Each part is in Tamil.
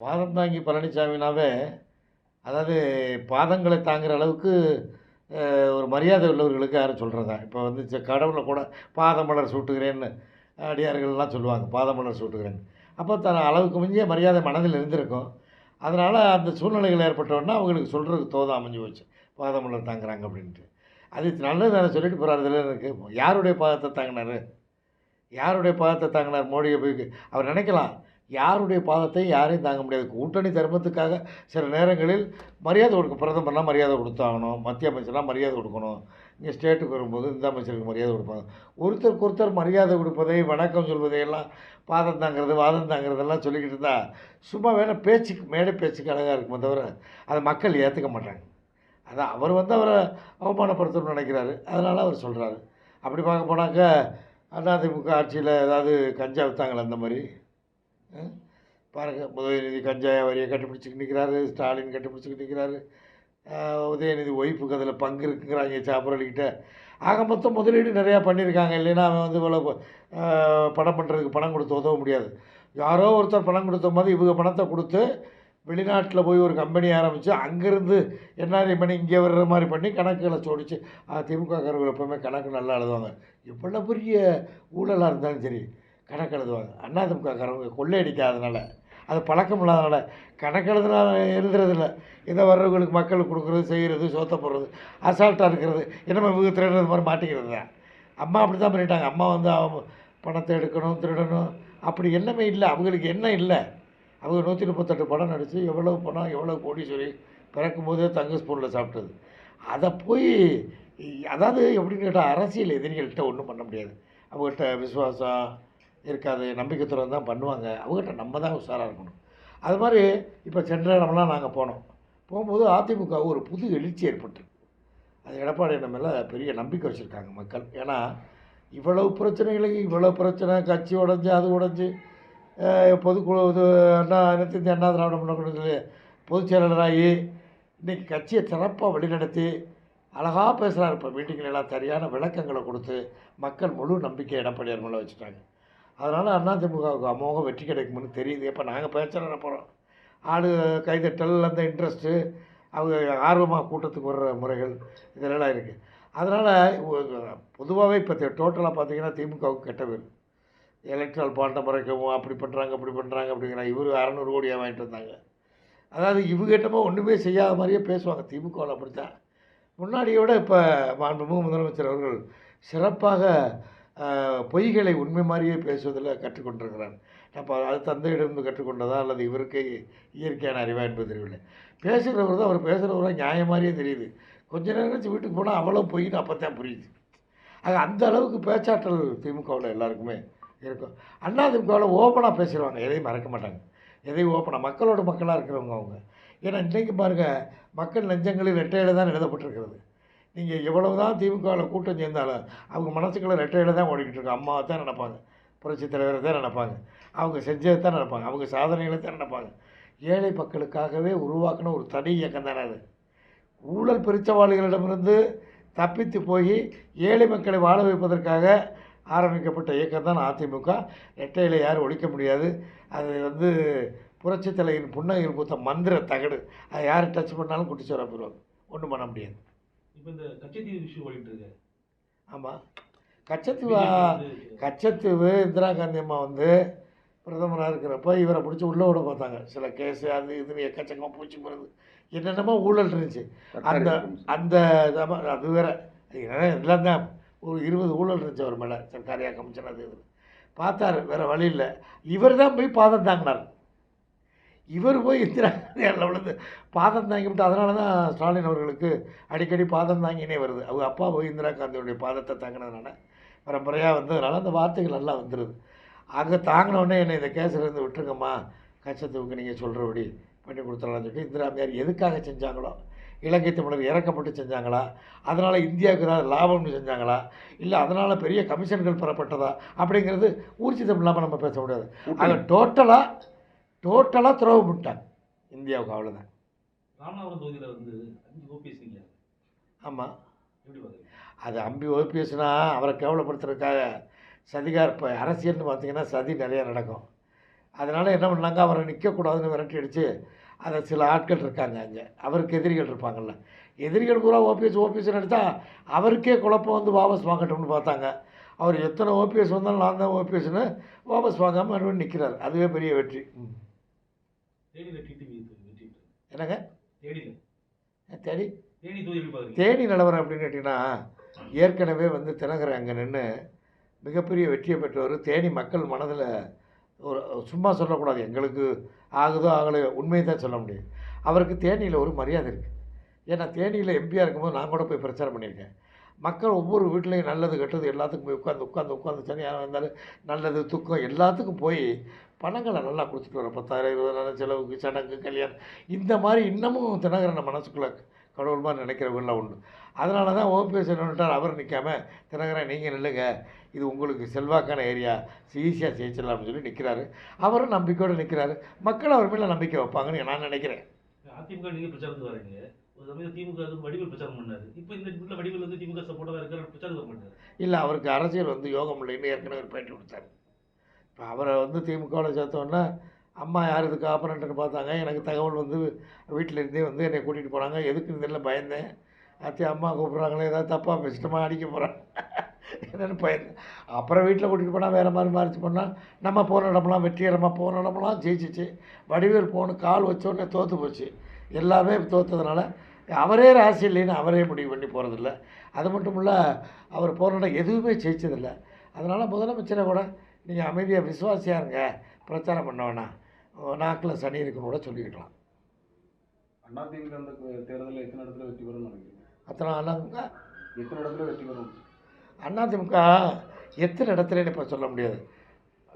பாதம் தாங்கி பழனிசாமினாவே அதாவது பாதங்களை தாங்குகிற அளவுக்கு ஒரு மரியாதை உள்ளவர்களுக்கு யாரும் சொல்கிறதா இப்போ வந்து ச- கடவுளை கூட பாதமலர் சூட்டுகிறேன்னு அடியார்கள்லாம் சொல்லுவாங்க பாதமலர் சூட்டுகிறேன்னு. அப்போ தன் அளவுக்கு மிஞ்சிய மரியாதை மனதில் இருந்திருக்கும். அதனால் அந்த சூழ்நிலைகள் ஏற்பட்டோன்னா அவங்களுக்கு சொல்கிறதுக்கு தோதா அமைஞ்சு போச்சு பாதமலர் தாங்குறாங்க அப்படின்ட்டு. அது நல்லது நான் சொல்லிட்டு போகிறார் இதில் இருக்குது யாருடைய பாதத்தை தாங்கினார்? யாருடைய பாதத்தை தாங்கினார் மோடியை போய் அவர் நினைக்கலாம். யாருடைய பாதத்தை யாரையும் தாங்க முடியாது. கூட்டணி தர்மத்துக்காக சில நேரங்களில் மரியாதை கொடுக்க பிரதமர்லாம் மரியாதை கொடுத்தாகணும் மத்திய அமைச்சர்லாம் மரியாதை கொடுக்கணும். இங்கே ஸ்டேட்டுக்கு வரும்போது இந்த அமைச்சருக்கு மரியாதை கொடுப்பாங்க. ஒருத்தருக்கு ஒருத்தர் மரியாதை கொடுப்பதை வணக்கம் சொல்வதையெல்லாம் பாதம் தாங்கிறது வாதம் தாங்கிறதெல்லாம் சொல்லிக்கிட்டு இருந்தால் சும்மா வேணால் பேச்சுக்கு மேடை பேச்சுக்கு அழகாக இருக்குமே தவிர அதை மக்கள் ஏற்றுக்க மாட்டாங்க. அதான் அவர் வந்து அவரை அவமானப்படுத்தணும்னு நினைக்கிறாரு. அதனால் அவர் சொல்கிறாரு அப்படி பார்க்க போனாக்க அதிமுக ஆட்சியில் ஏதாவது கஞ்சா விற்றாங்களே அந்த மாதிரி? பாருங்கள் பாருங்க உதயநிதி கஞ்சாய வரியை கண்டுபிடிச்சிக்கிட்டு நிற்கிறாரு ஸ்டாலின் கண்டுபிடிச்சிக்கிட்டு நிற்கிறாரு உதயநிதி ஒய்ஃபுக்கு அதில் பங்கு இருக்குங்கிறாங்க சாப்பிட்றதுக்கிட்ட ஆக மொத்தம் முதலீடு நிறையா பண்ணியிருக்காங்க இல்லைன்னா அவன் வந்து இவ்வளோ பணம் பண்ணுறதுக்கு பணம் கொடுத்து உதவ முடியாது. யாரோ ஒருத்தர் பணம் கொடுத்த மாதிரி இவங்க பணத்தை கொடுத்து வெளிநாட்டில் போய் ஒரு கம்பெனி ஆரம்பித்து அங்கேருந்து என்ஆர்ஐ பண்ணி இங்கே வர்ற மாதிரி பண்ணி கணக்குகளை சோடிச்சு திமுக காரர்கள் எப்போவுமே கணக்கு நல்லா எழுதுவாங்க. எவ்வளோ பெரிய ஊழலாக இருந்தாலும் சரி. கணக்கு எழுதுவாங்க அதிமுக காரவங்க கொள்ளையடிக்காதனால அது பழக்கம் இல்லாதனால கணக்கு எழுதுனா எழுதுறதில்ல. இதை வர்றவங்களுக்கு மக்களுக்கு கொடுக்குறது செய்கிறது சோத்த போடுறது அசால்ட்டாக இருக்கிறது என்னமோ இவங்க திருடுறது மாதிரி மாட்டிக்கிறது தான். அம்மா அப்படி தான் பண்ணிட்டாங்க. அம்மா வந்து அவங்க பணத்தை எடுக்கணும் திருடணும் அப்படி என்னமே இல்லை. அவங்களுக்கு என்ன இல்லை? அவங்க நூற்றி முப்பத்தெட்டு படம் நடித்து எவ்வளோ பணம் எவ்வளோ கோடீஸ்வரி பிறக்கும் போதே தங்க ஸ்பூனில் சாப்பிட்டது. அதை போய் அதாவது எப்படின்னு கேட்டால் அரசியல் எதிரிகள்கிட்ட ஒன்றும் பண்ண முடியாது. அவங்ககிட்ட விசுவாசம் இருக்காது நம்பிக்கை துறவு தான் பண்ணுவாங்க. அவங்ககிட்ட நம்ம தான் உஷாராக இருக்கணும். அது மாதிரி இப்போ சென்ற இடம்லாம் நாங்கள் போனோம். போகும்போது அதிமுக ஒரு புது எழுச்சி ஏற்பட்டு. அது எடப்பாடி நம்ம மேலே பெரிய நம்பிக்கை வச்சுருக்காங்க மக்கள். ஏன்னா இவ்வளவு பிரச்சனைகளுக்கு இவ்வளோ பிரச்சனை கட்சி உடஞ்சி அது உடஞ்சி பொதுக்குழு இது அண்ணா அனைத்து அண்ணா திராவிட முன்னேற்ற பொதுச் செயலாளராகி இன்றைக்கி கட்சியை சிறப்பாக வழிநடத்தி அழகாக பேசுகிறார் இப்போ மீட்டிங்கில் எல்லாம் சரியான விளக்கங்களை கொடுத்து மக்கள் முழு நம்பிக்கை எடப்பாடியார் மேலே வச்சுட்டாங்க. அதனால் அதிமுகவுக்கு அமோக வெற்றி கிடைக்கும்னு தெரியுது. இப்போ நாங்கள் பேச்சுற போகிறோம் ஆடு கைதட்டல் அந்த இன்ட்ரெஸ்ட்டு அவங்க ஆர்வமாக கூட்டத்துக்கு வர்ற முறைகள் இதெல்லாம் இருக்குது அதனால் பொதுவாகவே இப்போ டோட்டலாக பார்த்தீங்கன்னா திமுகவுக்கு கெட்ட பேர். எலக்ட்ரல் பாண்டை முறைக்கவும் அப்படி பண்ணுறாங்க அப்படி பண்ணுறாங்க அப்படிங்கிறாங்க இவர் அறநூறு கோடியாக வாங்கிட்டு வந்தாங்க. அதாவது இவங்ககிட்டமோ ஒன்றுமே செய்யாத மாதிரியே பேசுவாங்க. திமுகவில் அப்படித்தான். முன்னாடியை விட இப்போ மாண்புமிகு முதலமைச்சர் அவர்கள் சிறப்பாக பொய்களை உண்மை மாதிரியே பேசுவதில் கற்றுக்கொண்டிருக்கிறான். அப்போ அது தந்தையிடமிருந்து கற்றுக்கொண்டதா அல்லது இவருக்கு இயற்கையான அறிவா என்பது தெரியவில்லை. பேசுகிறவர் தான் அவர் பேசுகிறவரா நியாயம் மாதிரியே தெரியுது. கொஞ்ச நேரம் கழிச்சு வீட்டுக்கு போனால் அவ்வளோ பொய்ன்னு அப்போ தான் புரியுது. ஆக அந்த அளவுக்கு பேச்சாற்றல் திமுகவில் எல்லாருக்குமே இருக்கும். அண்ணா திமுகவில் ஓப்பனாக பேசிடுவாங்க. எதையும் மறக்க மாட்டாங்க. எதையும் ஓப்பனாக மக்களோட மக்களாக இருக்கிறவங்க அவங்க. ஏன்னா இன்றைக்கு பாருங்கள் மக்கள் நெஞ்சங்களில் ரெட்டையில தான் எழுதப்பட்டிருக்கிறது. நீங்கள் எவ்வளவு தான் திமுகவில் கூட்டம் சேர்ந்தாலும் அவங்க மனசுக்குள்ள ரெட்டையில தான் ஓடிக்கிட்டு இருக்கு அம்மாவை தான் நினப்பாங்க. புரட்சி தலைவரை தான் நினைப்பாங்க. அவங்க செஞ்சதை தான் நினைப்பாங்க. அவங்க சாதனைகளை தான் நினைப்பாங்க. ஏழை மக்களுக்காகவே உருவாக்கின ஒரு தனி இயக்கம் தானே அது. ஊழல் பிரித்தவாளிகளிடமிருந்து தப்பித்து போய் ஏழை மக்களை வாழ வைப்பதற்காக ஆரம்பிக்கப்பட்ட இயக்கம் தான் அதிமுக. ரெட்டையில யாரும் ஒழிக்க முடியாது. அது வந்து புரட்சி தலையின் புன்னகையில் பூத்த மந்திர தகடு. அதை யார் டச் பண்ணாலும் குட்டிச்சு போயிடுவாங்க. ஒன்றும் பண்ண முடியாது. இப்போ இந்த கச்சத்தீவு இஷ்யூ ஓடிட்டு இருக்கு. ஆமாம் கச்சத்தீவா கச்சத்தீவு இந்திரா காந்தி அம்மா வந்து பிரதமராக இருக்கிறப்ப இவரை பிடிச்சி உள்ளே விட பார்த்தாங்க. சில கேஸு அது இதுன்னு எக்கச்சக்கமாக பூச்சி போகிறது என்னென்னமோ ஊழல் இருந்துச்சு. அந்த அந்த அது வேற. இதெல்லாம் தான் ஒரு இருபது ஊழல் இருந்துச்சு அவர் மேலே. சர்க்காரியா கமிஷன் அது இது பார்த்தாரு வேற வழி இல்லை. இவர் தான் போய் பாதம் தாங்கினார். இவர் போய் இந்திரா காந்தியாரில் விழுந்து பாதம் தாங்கிவிட்டு அதனால தான் ஸ்டாலின் அவர்களுக்கு அடிக்கடி பாதம் தாங்கினே வருது. அவங்க அப்பா போய் இந்திரா காந்தியுடைய பாதத்தை தாங்கினதுனால பரம்பரையாக வந்ததுனால அந்த வார்த்தைகள் நல்லா வந்துடுது அங்கே தாங்கினோடனே என்னை இந்த கேஸ்லேருந்து விட்டுருங்கம்மா கச்சத்தீவுக்கு நீங்கள் சொல்கிறபடி பண்ணி கொடுத்துடலாம்னு சொல்லிட்டு இந்திரா அம்மையார் எதுக்காக செஞ்சாங்களோ இலங்கை தமிழர் இறக்கப்பட்டு செஞ்சாங்களா அதனால் இந்தியாவுக்கு ஏதாவது லாபம்னு செஞ்சாங்களா இல்லை அதனால் பெரிய கமிஷன்கள் பெறப்பட்டதா அப்படிங்கிறது ஊர்ஜிதம் இல்லாமல் நம்ம பேச முடியாது. ஆக டோட்டலாக டோட்டலாக துறவு விட்டாங்க இந்தியாவுக்கு அவ்வளோதான் ராமநாதபுரம் தொகுதியில் வந்து அஞ்சு ஓபிஎஸ் நீங்க ஆமாம் அது அம்பி ஓபிஎஸ்னா அவரை கேவலப்படுத்துறதுக்காக சதிகார் இப்போ அரசியல்னு பார்த்தீங்கன்னா சதி நிறையா நடக்கும். அதனால் என்ன பண்ணாங்க? அவரை நிற்கக்கூடாதுன்னு விரட்டி அடித்து அதை சில ஆட்கள் இருக்காங்க அங்கே. அவருக்கு எதிரிகள் இருப்பாங்கள்ல எதிரிகள் பூரா ஓபிஎஸ் ஓபிஎஸ் நடித்தா அவருக்கே குழப்பம் வந்து வாபஸ் வாங்கட்டும்னு பார்த்தாங்க. அவர் எத்தனை ஓபிஎஸ் வந்தாலும் நான் தான் ஓபிஎஸ்னு வாபஸ் வாங்காமல் நிற்கிறார் அதுவே பெரிய வெற்றி ம். தேனியில் டிடிவி வெற்றி என்னங்க? தேடி தேனி? நிலவரம் அப்படின்னு கேட்டிங்கன்னா ஏற்கனவே வந்து தினகரன் அங்கே நின்று மிகப்பெரிய வெற்றியை பெற்றவர் தேனி மக்கள் மனதில் ஒரு சும்மா சொல்லக்கூடாது எங்களுக்கு ஆகுதோ ஆகலையோ உண்மையை தான் சொல்ல முடியும். அவருக்கு தேனியில் ஒரு மரியாதை இருக்குது ஏன்னா தேனியில் எம்பியாக இருக்கும்போது நான் கூட போய் பிரச்சாரம் பண்ணியிருக்கேன். மக்கள் ஒவ்வொரு வீட்லேயும் நல்லது கெட்டது எல்லாத்துக்கும் போய் உட்காந்து உட்காந்து உட்காந்து சனியாக இருந்தாலும் நல்லது துக்கம் எல்லாத்துக்கும் போய் பணங்களை நல்லா கொடுத்துட்டு வர பத்தாயிரம் இருபதாயிரம் செலவுக்கு சடங்கு கல்யாணம். இந்த மாதிரி இன்னமும் தினகரனை மனசுக்குள்ளே கடவுள் மாதிரி நினைக்கிறவங்களாம் உண்டு. அதனால தான் ஓபிஎஸ் என்னட்டார் அவர் நிற்காம தினகரன் நீங்கள் நில்லுங்க. இது உங்களுக்கு செல்வாக்கான ஏரியா. ஈஸியாக ஜெயிச்சிடலாம்னு சொல்லி நிற்கிறாரு அவரும் நம்பிக்கையோடு நிற்கிறாரு மக்கள் அவர் மேலே நம்பிக்கை வைப்பாங்கன்னு நான் நினைக்கிறேன். அதிமுக நீங்கள் பிரச்சாரத்துக்கு வரீங்க. ஒரு சமயம் திமுக வடிவேல் பிரச்சாரம் பண்ணாரு. இப்போ இந்த வீட்டில் வடிவேல் வந்து திமுக சப்போர்ட்டாக இருக்கிற பிரச்சாரம் மாட்டார் இல்லை அவருக்கு அரசியல் வந்து யோகம் இல்லைன்னு ஏற்கனவே ஒரு பேட்டி கொடுத்தாரு. இப்போ அவரை வந்து திமுகவில் சேர்த்தோன்னே அம்மா யார் இதுக்கு ஆப்பரண்ட்டுன்னு பார்த்தாங்க. எனக்கு தகவல் வந்து வீட்டில் இருந்தே வந்து என்னை கூட்டிகிட்டு போனாங்க. எதுக்குன்னு தெரியல பயந்தேன்? அத்தி அம்மா கூப்பிட்றாங்களே ஏதாவது தப்பாக பேசிட்டோமா அடிக்க போகிறாங்க என்னென்னு பயந்தேன். அப்புறம் வீட்டில் கூட்டிகிட்டு போனால் வேறு மாதிரி மாறிச்சு. போனால் நம்ம போன இடம்லாம் வெற்றிகரமாக போன இடம்லாம் ஜெயிச்சிச்சு. வடிவேல் போன கால் வச்சோடனே தோற்று போச்சு. எல்லாமே தோற்றதுனால அவரே ராசி இல்லைன்னு அவரே முடிவு பண்ணி போகிறதில்ல. அது மட்டும் இல்லை அவர் போன இடம் எதுவுமே ஜெயிச்சதில்லை. அதனால் முதலமைச்சரை கூட நீங்கள் அமைதியாக விசுவாசியாக இருங்க. பிரச்சாரம் பண்ண வேணாம். நாக்கில் சனி இருக்குன்னு கூட சொல்லிக்கலாம் அதிமுக அந்த தேர்தலில் எத்தனை இடத்துல வெற்றி நினைக்கிறீங்க? அத்தனை அண்ணாதிமுக? எத்தனை இடத்துல வெற்றி பெறும்? அதிமுக எத்தனை இடத்துலன்னு இப்போ சொல்ல முடியாது.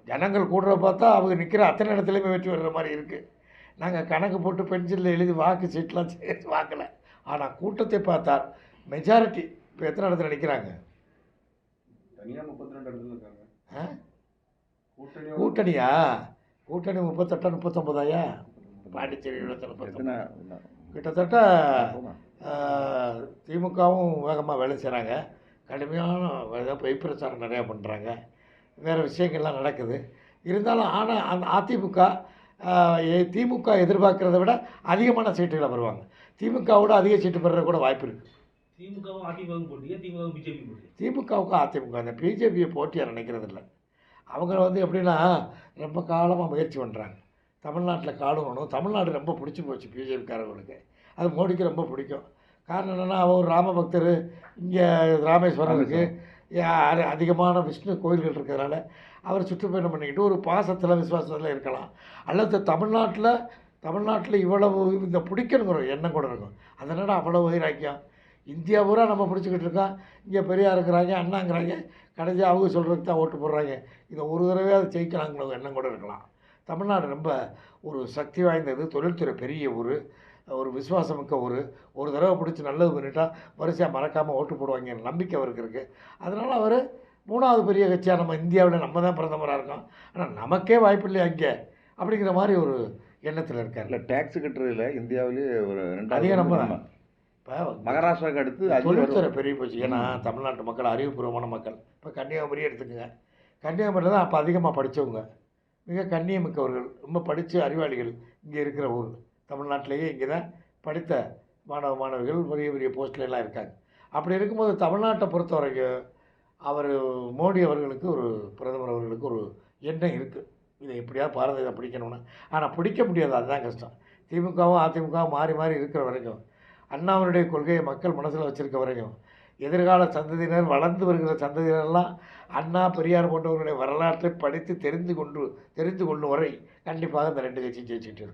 ஜனங்கள் கூடுற பார்த்தா அவங்க நிற்கிற அத்தனை இடத்துலையுமே வெற்றி பெறுற மாதிரி இருக்குது நாங்கள் கணக்கு போட்டு பென்சிலில் எழுதி வாக்கு சீட்லாம் சேர்த்து வாக்கலை ஆனால் கூட்டத்தை பார்த்தால் மெஜாரிட்டி இப்போ எத்தனை இடத்துல நிற்கிறாங்க தனியாக முப்பத்தி ரெண்டு இடத்துல இருக்காங்க. ஆ? கூட்டணியா? கூட்டணி முப்பத்தெட்டா முப்பத்தொம்பதாயா பாண்டிச்சேரி கிட்டத்தட்ட திமுகவும் வேகமாக வேலை செய்கிறாங்க கடுமையான வேலை பொய் பிரச்சாரம் நிறையா பண்ணுறாங்க வேறு விஷயங்கள்லாம் நடக்குது. இருந்தாலும் ஆனால் அந்த அதிமுக திமுக எதிர்பார்க்கறத விட அதிகமான சீட்டுகளை வருவாங்க திமுகவோட அதிக சீட்டு பெறுற கூட வாய்ப்பு இருக்குது திமுகவும் அதிமுகவும் போட்டியா? திமுகவும் பிஜேபி போட்டியா? திமுகவுக்கு அதிமுக அந்த பிஜேபியை போட்டியாக நினைக்கிறது இல்லை அவங்க வந்து எப்படின்னா ரொம்ப காலமாக முயற்சி பண்ணுறாங்க தமிழ்நாட்டில் காலணும் தமிழ்நாடு ரொம்ப பிடிச்சி போச்சு பிஜேபிக்காரங்களுக்கு. அது மோடிக்கு ரொம்ப பிடிக்கும். காரணம் என்னென்னா அவர் ராம பக்தர். இங்கே ராமேஸ்வரம். இருக்குது அதிகமான விஷ்ணு கோயில்கள் இருக்கிறதுனால அவர் சுற்றுப்பயணம் பண்ணிக்கிட்டு ஒரு பாசத்தில் விசுவாசத்தில் இருக்கலாம். அல்லது தமிழ்நாட்டில் தமிழ்நாட்டில் இவ்வளவு இந்த பிடிக்கணுங்கிற எண்ணம் கூட இருக்கும். அதனால் அவ்வளோ வைராக்கியம்? இந்தியா பூரா நம்ம பிடிச்சிக்கிட்டு இருக்கோம். இங்கே பெரியார் இருக்கிறாங்க அண்ணாங்கிறாங்க. கடைசி அவங்க சொல்கிறதுக்கு தான் ஓட்டு போடுறாங்க. இதை ஒரு தடவை அதை ஜெயிக்கலாங்கிற எண்ணம் கூட இருக்கலாம். தமிழ்நாடு ரொம்ப ஒரு சக்தி வாய்ந்தது. தொழில்துறை பெரிய ஊர். ஒரு விசுவாசமிக்க ஊர். ஒரு தடவை பிடிச்சி நல்லது பண்ணிட்டா வரிசையாக மறக்காமல் ஓட்டு போடுவாங்க. நம்பிக்கை அவருக்கு இருக்குது அதனால் அவர் மூணாவது பெரிய கட்சியாக நம்ம இந்தியாவில் நம்ம தான் பிரதமராக இருக்கோம். ஆனால் நமக்கே வாய்ப்பு இல்லையா அங்கே அப்படிங்கிற மாதிரி ஒரு எண்ணத்தில் இருக்கார். இல்லை டேக்ஸ் கட்டுறதுல இந்தியாவிலேயே ஒரு ரெண்டாவது அதிக நம்ம மகாராஷ்டிராவுக்கு அடுத்து தொழில்துறை. பெரிய போச்சு. ஏன்னா தமிழ்நாட்டு மக்கள் அறிவுபூர்வமான மக்கள். இப்போ கன்னியாகுமரியே எடுத்துக்கோங்க. கன்னியாகுமரியில் தான் அப்போ அதிகமாக படித்தவங்க மிக கண்ணியமிக்கவர்கள் ரொம்ப படித்த அறிவாளிகள் இங்கே இருக்கிற ஊர். தமிழ்நாட்டிலேயே இங்கே தான் படித்த மாணவ மாணவிகள் பெரிய பெரிய போஸ்ட்ல எல்லாம் இருக்காங்க. அப்படி இருக்கும்போது தமிழ்நாட்டை பொறுத்த வரைக்கும் அவர் மோடி அவர்களுக்கு ஒரு பிரதமர் அவர்களுக்கு ஒரு எண்ணம் இருக்குது இதை எப்படியாவது பாரதியை பிடிக்கணும்னு. ஆனால் பிடிக்க முடியாது. அதுதான் கஷ்டம். திமுகவும் அதிமுகவும் மாறி மாறி இருக்கிற வரைக்கும் அண்ணாவினுடைய கொள்கையை மக்கள் மனசில் வச்சிருக்க வரையும் எதிர்கால சந்ததியினர் வளர்ந்து வருகிற சந்ததியினரெல்லாம் அண்ணா பெரியார் போன்றவர்களுடைய வரலாற்றை படித்து தெரிந்து கொண்டு தெரிந்து கொள்ளும் வரை கண்டிப்பாக இந்த ரெண்டு கட்சியும் ஜெயிச்சுட்டு இருக்கும்